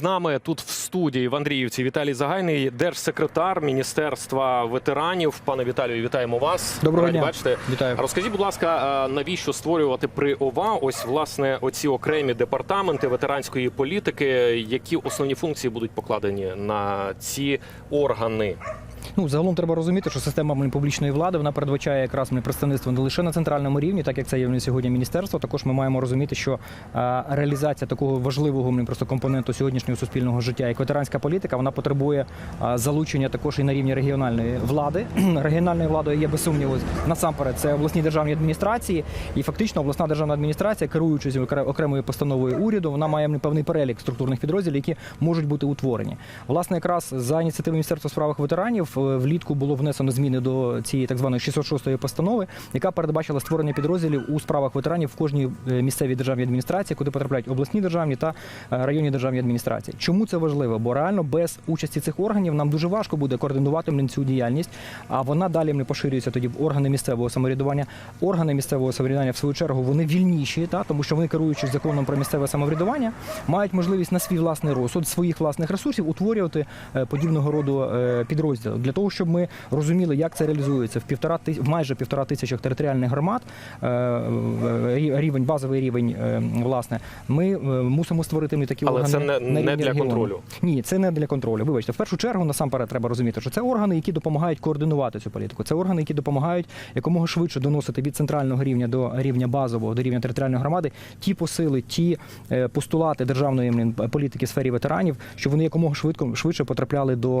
з нами тут в студії в Андріївці Віталій Загайний, держсекретар Міністерства ветеранів. Пане Віталію, вітаємо вас. Доброго Раді дня. бачите. Вітаю. Розкажіть, будь ласка, навіщо створювати при ОВА ось власне оці окремі департаменти ветеранської політики? Які основні функції будуть покладені на ці органи? Ну загалом треба розуміти, що система публічної влади вона передбачає якраз представництво не лише на центральному рівні, так як це є сьогодні міністерство. Також ми маємо розуміти, що реалізація такого важливого просто компоненту сьогоднішнього суспільного життя, як ветеранська політика, вона потребує залучення також і на рівні регіональної влади. Регіональною владою є без сумніву насамперед це обласні державні адміністрації, і фактично обласна державна адміністрація, керуючись окремою постановою уряду, вона має певний перелік структурних підрозділів, які можуть бути утворені. Власне, якраз за ініціативою Міністерства справах ветеранів влітку було внесено зміни до цієї так званої 606 постанови, яка передбачила створення підрозділів у справах ветеранів в кожній е, місцевій державній адміністрації, куди потрапляють обласні державні та е, районні державні адміністрації. Чому це важливо? Бо реально без участі цих органів нам дуже важко буде координувати цю діяльність, а вона далі не поширюється тоді в органи місцевого самоврядування. Органи місцевого самоврядування, в свою чергу, вони вільніші, та тому що вони керуючись законом про місцеве самоврядування, мають можливість на свій власний розсуд своїх власних ресурсів утворювати е, подібного роду підрозділи для того, щоб ми розуміли, як це реалізується в півтора ти- в майже півтора тисячах територіальних громад. е, Рівень, базовий рівень, е, власне, ми е, мусимо створити ми такі Але органи це не- не для регіону. контролю. Ні, це не для контролю. Вибачте, в першу чергу насамперед треба розуміти, що це органи, які допомагають координувати цю політику. Це органи, які допомагають якомога швидше доносити від центрального рівня до рівня базового, до рівня територіальної громади ті посили, ті постулати державної політики в сфері ветеранів, щоб вони якомога швидко швидше потрапляли до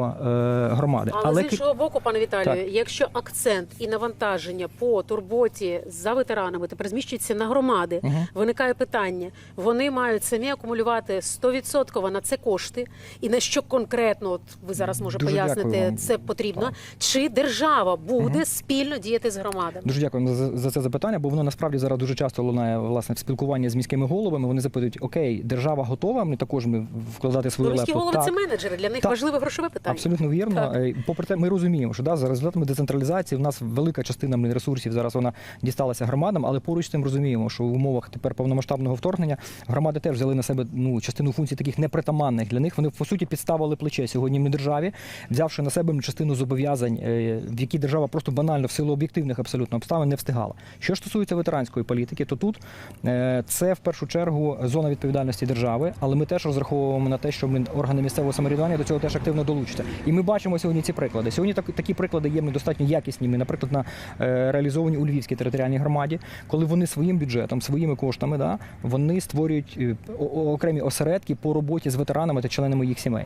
громади. Але, з іншого боку, пане Віталію, Так. якщо акцент і навантаження по турботі за ветеранами тепер зміщується на громади, Мгм. виникає питання: вони мають самі акумулювати 100% на це кошти, і на що конкретно, от ви зараз може Дуже вам. це потрібно, чи держава буде спільно діяти з громадами? Дуже дякую за, за це запитання, бо воно насправді зараз дуже часто лунає власне в спілкуванні з міськими головами. Вони запитують: Окей, держава готова, ми також ми вкладати свою Ну, міські голови Так. це менеджери, для них Так. важливе грошове питання. Абсолютно вірно. Так. Е, Попри те, ми розуміємо, що да, за результатами децентралізації в нас велика частина ресурсів зараз вона дісталася громадам, але поруч з тим розуміємо, що в умовах тепер повномасштабного вторгнення громади теж взяли на себе ну частину функцій таких непритаманних для них. Вони по суті підставили плече сьогодні в державі, взявши на себе частину зобов'язань, е, в які держава просто банально в силу об'єктивних абсолютно обставин не встигала. Що ж стосується ветеранської політики, то тут е, це в першу чергу зона відповідальності держави, але ми теж розраховуємо на те, що ми органи місцевого самоврядування до цього теж активно долучаться. І ми бачимо сьогодні ці приклади. Сьогодні так, такі приклади є ми достатньо якісні. Ми, наприклад, на е, реалізовані у Львівській територіальній громаді, коли вони своїм бюджетом, своїми коштами, да, вони створюють е, окремі осередки по роботі з ветеранами та членами їх сімей.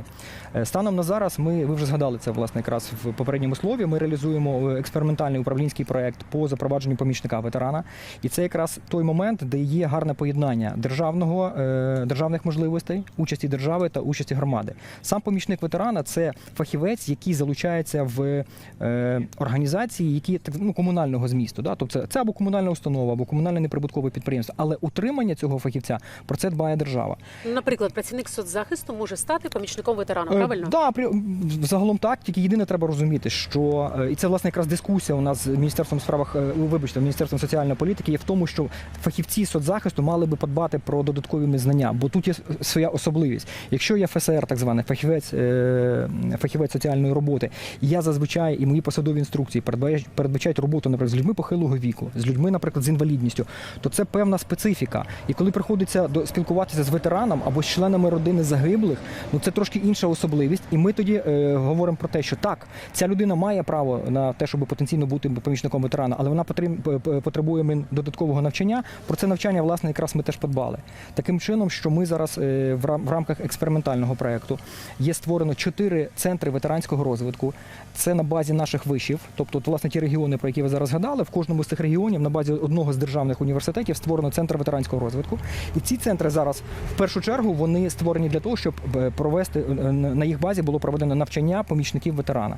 Е, Станом на зараз ми ви вже згадали це власне якраз в попередньому слові. Ми реалізуємо е, експериментальний управлінський проект по запровадженню помічника ветерана. І це якраз той момент, де є гарне поєднання державного е, державних можливостей, участі держави та участі громади. Сам помічник ветерана це фахівець, який залучається в е, організації, які так ну комунального змісту. Да? Тобто це, це або комунальна установа, або комунальне неприбуткове підприємство. Але утримання цього фахівця про це дбає держава. Наприклад, працівник соцзахисту може стати помічником ветерана, Е, правильно? Да, при загалом так. Тільки єдине треба розуміти, що е, і це власне якраз дискусія у нас з міністерством справах, е, вибачте, міністерством соціальної політики є в тому, що фахівці соцзахисту мали би подбати про додаткові знання, бо тут є своя особливість. Якщо я ФСР, так званий фахівець, е, фахівець соціальної роботи, і я зазвичай і мої посадові інструкції передбачають, роботу, наприклад, з людьми похилого віку, з людьми, наприклад, з інвалідністю, то це певна специфіка. І коли приходиться до спілкуватися з ветераном або з членами родини загиблих, ну це трошки інша особливість. І ми тоді е, говоримо про те, що так, ця людина має право на те, щоб потенційно бути помічником ветерана, але вона потребує додаткового навчання. Про це навчання, власне, якраз ми теж подбали. Таким чином, що ми зараз е, в рамках експериментального проекту є створено чотири центри ветеранського розвитку. Це на базі наших вишів, тобто, власне, ті регіони, про які ви зараз згадали, в кожному з цих регіонів на базі одного з державних університетів створено центр ветеранського розвитку. І ці центри зараз в першу чергу вони створені для того, щоб е, провести е, на їх базі було проведено навчання помічників ветерана.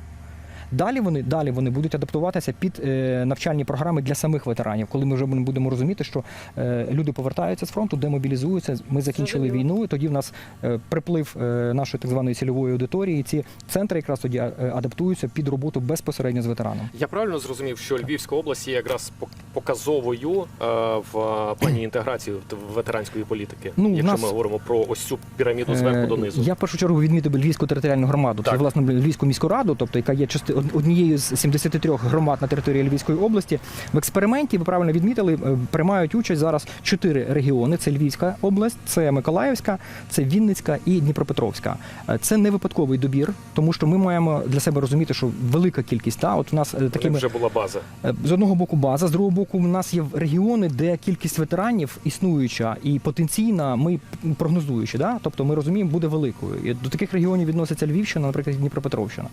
Далі вони далі вони будуть адаптуватися під е, навчальні програми для самих ветеранів, коли ми вже будемо розуміти, що е, люди повертаються з фронту, демобілізуються. Ми закінчили війну. і Тоді в нас е, приплив е, нашої так званої цільової аудиторії. і Ці центри якраз тоді адаптуються під роботу безпосередньо з ветераном. Я правильно зрозумів, що Львівська область є якраз пок- показовою е, в плані інтеграції ветеранської політики, Ну, якщо нас- ми говоримо про ось цю піраміду зверху донизу. Я в першу чергу відмітив Львівську територіальну громаду. Так. Це власне Львівську міську раду, тобто яка є части однією з 73 громад на території Львівської області. В експерименті ви правильно відмітили, е, приймають участь зараз чотири регіони: це Львівська область, це Миколаївська, це Вінницька і Дніпропетровська. Е, Це не випадковий добір, тому що ми маємо для себе розуміти, що велика кількість та от у нас е, такими вже була база. З одного боку база, з другого боку, у нас є регіони, де кількість ветеранів існуюча і потенційна, ми прогнозуючи, да? тобто ми розуміємо, буде великою. І до таких регіонів відноситься Львівщина, наприклад, Дніпропетровщина.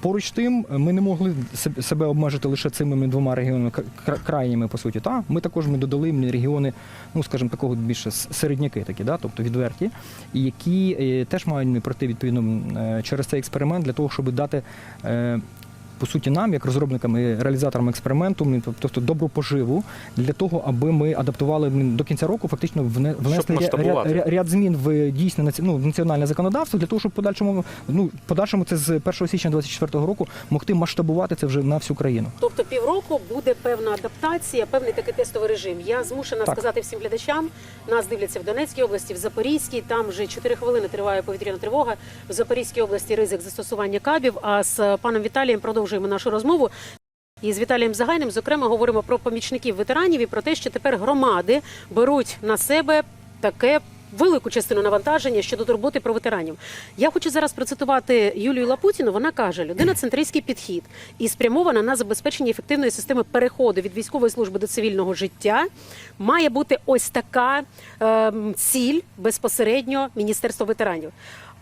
Поруч тим, ми не могли себе обмежити лише цими двома регіонами кра- кра- крайніми, по суті. Та? Ми також ми додали регіони, ну скажімо, такого більше середняки, такі, да? тобто відверті, які е, теж мають пройти відповідно е, через цей експеримент для того, щоб дати. Е, по суті, нам, як розробникам і реалізаторам експерименту, ми, тобто добру поживу для того, аби ми адаптували до кінця року, фактично вне- внесли ря- масштабувати. ря- ряд змін в дійсне наці- ну, в національне законодавство для того, щоб подальшому, ну, подальшому це з 1 січня 2024 року могти масштабувати це вже на всю країну. Тобто півроку буде певна адаптація, певний такий тестовий режим. Я змушена Так. сказати всім глядачам. Нас дивляться в Донецькій області, в Запорізькій. Там вже 4 хвилини триває повітряна тривога. В Запорізькій області ризик застосування кабів. А з паном Віталієм продовжуємо нашу розмову. І з Віталієм Загайним, зокрема, говоримо про помічників ветеранів і про те, що тепер громади беруть на себе таке. Велику частину навантаження щодо турботи про ветеранів. Я хочу зараз процитувати Юлію Лапутіну. Вона каже: людина центристський підхід і спрямована на забезпечення ефективної системи переходу від військової служби до цивільного життя. Має бути ось така ем, ціль безпосередньо Міністерства ветеранів.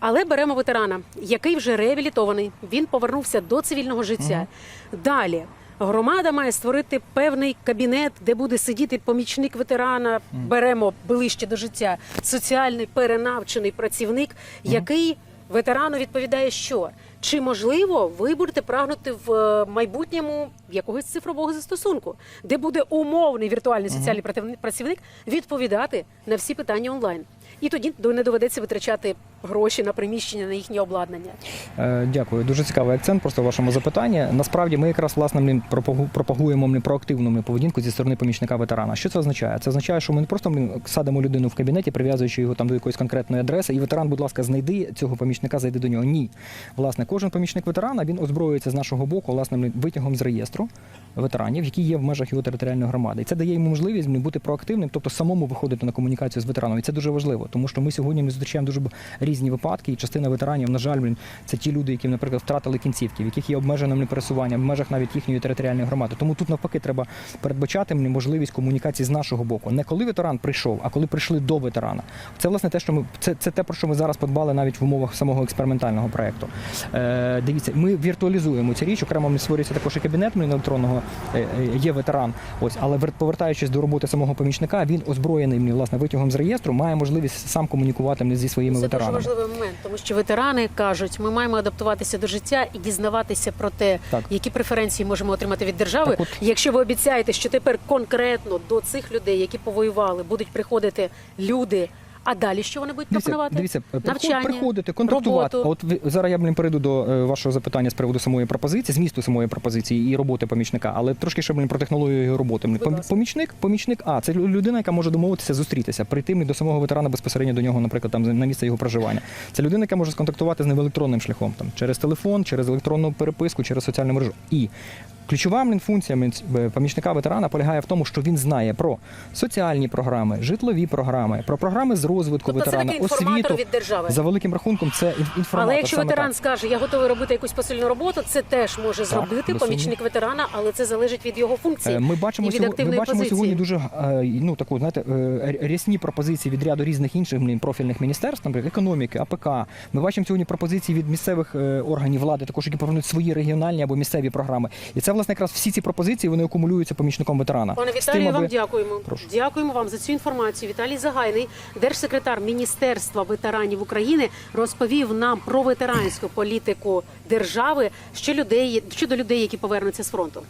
Але беремо ветерана, який вже реабілітований. Він повернувся до цивільного життя. Далі. Громада має створити певний кабінет, де буде сидіти помічник ветерана. Беремо ближче до життя соціальний перенавчений працівник, який ветерану відповідає, що чи можливо ви будете прагнути в е, майбутньому якогось цифрового застосунку, де буде умовний віртуальний соціальний працівник відповідати на всі питання онлайн. І тоді не доведеться витрачати гроші на приміщення на їхнє обладнання. Е, Дякую. Дуже цікавий акцент просто в вашому запитанні. Насправді ми якраз власне пропагуємо проактивну поведінку зі сторони помічника ветерана. Що це означає? Це означає, що ми не просто садимо людину в кабінеті, прив'язуючи його там до якоїсь конкретної адреси, і ветеран, будь ласка, знайди цього помічника, зайди до нього. Ні. Власне, кожен помічник ветерана він озброюється з нашого боку, власне, блін, витягом з реєстру ветеранів, які є в межах його територіальної громади. І це дає йому можливість бути проактивним, тобто самому виходити на комунікацію з ветераном. І це дуже важливо, тому що ми сьогодні ми зустрічаємо дуже різні випадки, і частина ветеранів, на жаль, це ті люди, які, наприклад, втратили кінцівки, в яких є обмеженим пересування в межах навіть їхньої територіальної громади. Тому тут навпаки треба передбачати можливість комунікації з нашого боку. Не коли ветеран прийшов, а коли прийшли до ветерана. Це власне те, що ми це, це те, про що ми зараз подбали навіть в умовах самого експериментального проекту. Е, дивіться, ми віртуалізуємо цю річ. Окремо створюється також і кабінет електронного. е, е, Є ветеран. Ось, але повертаючись до роботи самого помічника, він озброєний власне витягом з реєстру, має можливість сам комунікувати зі своїми Це ветеранами. дуже важливий момент, тому що ветерани кажуть, ми маємо адаптуватися до життя і дізнаватися про те, Так. які преференції можемо отримати від держави. От- Якщо ви обіцяєте, що тепер конкретно до цих людей, які повоювали, будуть приходити люди. А далі що вони будуть Дивіться, пропонувати? дивіться, приход- Навчання, приходити, контактувати. роботу. От зараз я блін перейду до е, вашого запитання з приводу самої пропозиції, змісту самої пропозиції і роботи помічника, але трошки ще блін про технологію його роботи. Будь. Помічник, помічник, а це лю- людина, яка може домовитися, зустрітися, прийти до самого ветерана безпосередньо до нього, наприклад, там на місце його проживання. Це людина, яка може сконтактувати з ним електронним шляхом, там через телефон, через електронну переписку, через соціальну мережу. І Ключова функція помічника ветерана полягає в тому, що він знає про соціальні програми, житлові програми, про програми з розвитку Тобто це ветерана, такий освіту. від держави. За великим рахунком, це ін- інформатор. Але якщо саме ветеран так. скаже, я готовий робити якусь посильну роботу, це теж може зробити без помічник ветерана, але це залежить від його функції. Е, Ми бачимо, і від сьогодні, ми бачимо позиції. сьогодні дуже е, ну таку знаєте е, рясні пропозиції від ряду різних інших профільних міністерств, наприклад, економіки, АПК. Ми бачимо сьогодні пропозиції від місцевих органів влади, також які пропонують свої регіональні або місцеві програми. І це власне якраз всі ці пропозиції вони акумулюються помічником ветерана. Пане Віталію, аби- вам дякуємо. Прошу. Дякуємо вам за цю інформацію. Віталій Загайний, держсекретар Міністерства ветеранів України, розповів нам про ветеранську політику держави, щодо людей щодо людей, які повернуться з фронту.